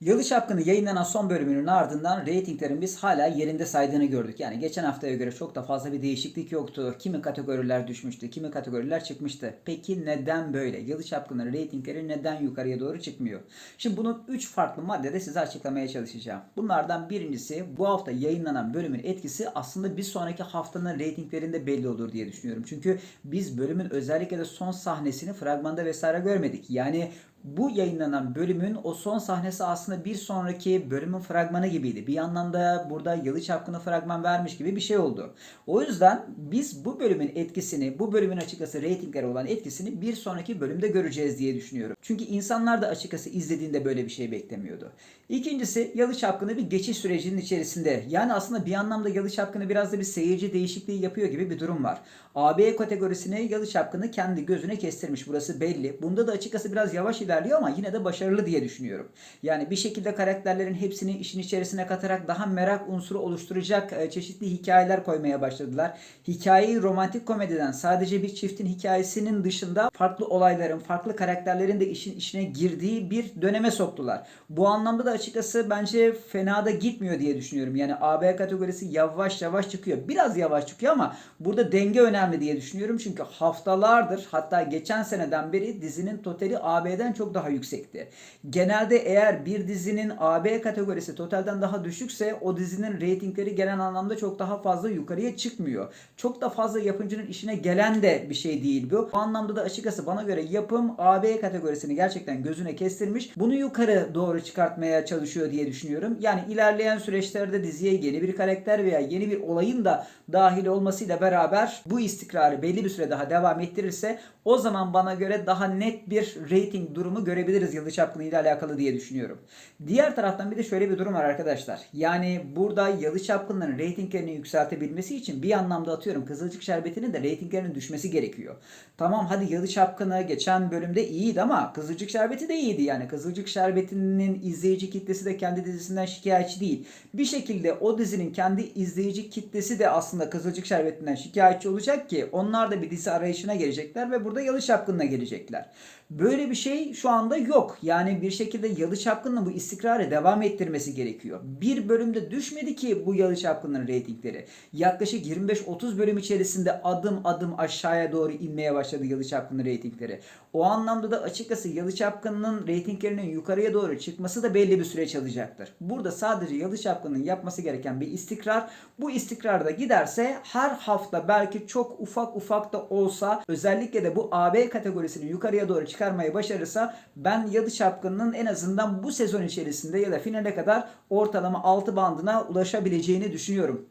Yalı Çapkını yayınlanan son bölümünün ardından reytinglerin biz hala yerinde saydığını gördük. Yani geçen haftaya göre çok da fazla bir değişiklik yoktu. Kimi kategoriler düşmüştü, kimi kategoriler çıkmıştı. Peki neden böyle? Yalı Çapkını'nın reytingleri neden yukarıya doğru çıkmıyor? Şimdi bunu 3 farklı maddede size açıklamaya çalışacağım. Bunlardan birincisi bu hafta yayınlanan bölümün etkisi aslında bir sonraki haftanın reytinglerinde belli olur diye düşünüyorum. Çünkü biz bölümün özellikle de son sahnesini fragmanda vesaire görmedik. Yani bu yayınlanan bölümün o son sahnesi aslında bir sonraki bölümün fragmanı gibiydi. Bir yandan da burada Yalı Çapkını fragman vermiş gibi bir şey oldu. O yüzden biz bu bölümün etkisini, bu bölümün açıkçası reytinglere olan etkisini bir sonraki bölümde göreceğiz diye düşünüyorum. Çünkü insanlar da açıkçası izlediğinde böyle bir şey beklemiyordu. İkincisi Yalı Çapkını bir geçiş sürecinin içerisinde. Yani aslında bir anlamda Yalı Çapkını biraz da bir seyirci değişikliği yapıyor gibi bir durum var. AB kategorisine Yalı Çapkını kendi gözüne kestirmiş. Burası belli. Bunda da açıkçası biraz yavaş ilerliyor ama yine de başarılı diye düşünüyorum. Yani bir şekilde karakterlerin hepsini işin içerisine katarak daha merak unsuru oluşturacak e, çeşitli hikayeler koymaya başladılar. Hikayeyi romantik komediden sadece bir çiftin hikayesinin dışında farklı olayların, farklı karakterlerin de işin içine girdiği bir döneme soktular. Bu anlamda da açıkçası bence fena da gitmiyor diye düşünüyorum. Yani AB kategorisi yavaş yavaş çıkıyor. Biraz yavaş çıkıyor ama burada denge önemli diye düşünüyorum. Çünkü haftalardır hatta geçen seneden beri dizinin totali AB'den çok daha yüksekti. Genelde eğer bir dizinin AB kategorisi totalden daha düşükse o dizinin reytingleri genel anlamda çok daha fazla yukarıya çıkmıyor. Çok da fazla yapımcının işine gelen de bir şey değil bu. Bu anlamda da açıkçası bana göre yapım AB kategorisini gerçekten gözüne kestirmiş. Bunu yukarı doğru çıkartmaya çalışıyor diye düşünüyorum. Yani ilerleyen süreçlerde diziye yeni bir karakter veya yeni bir olayın da dahil olmasıyla beraber bu istikrarı belli bir süre daha devam ettirirse o zaman bana göre daha net bir rating durumu görebiliriz Yıldız Çapkını ile alakalı diye düşünüyorum. Diğer taraftan bir de şöyle bir durum var arkadaşlar. Yani burada Yalı Çapkınların reytinglerini yükseltebilmesi için bir anlamda atıyorum Kızılcık Şerbeti'nin de reytinglerinin düşmesi gerekiyor. Tamam hadi Yalı Çapkını geçen bölümde iyiydi ama Kızılcık Şerbeti de iyiydi yani. Kızılcık Şerbeti'nin izleyici kitlesi de kendi dizisinden şikayetçi değil. Bir şekilde o dizinin kendi izleyici kitlesi de aslında Kızılcık Şerbeti'nden şikayetçi olacak ki onlar da bir dizi arayışına gelecekler ve burada Yalı Çapkını'na gelecekler. Böyle bir şey şu anda yok. Yani bir şekilde Yalı Çapkın'ın bu istikrarı devam ettirmesi gerekiyor. Bir bölümde düşmedi ki bu Yalı Çapkın'ın reytingleri. Yaklaşık 25-30 bölüm içerisinde adım adım aşağıya doğru inmeye başladı Yalı Çapkın'ın reytingleri. O anlamda da açıkçası Yalı Çapkın'ın reytinglerinin yukarıya doğru çıkması da belli bir süreç alacaktır. Burada sadece Yalı Çapkın'ın yapması gereken bir istikrar. Bu istikrar da giderse her hafta belki çok ufak ufak da olsa özellikle de bu AB kategorisini yukarıya doğru çıkarmayı başarırsa ben Yalı Çapkın'ın en azından bu sezon içerisinde ya da finale kadar ortalama 6 bandına ulaşabileceğini düşünüyorum.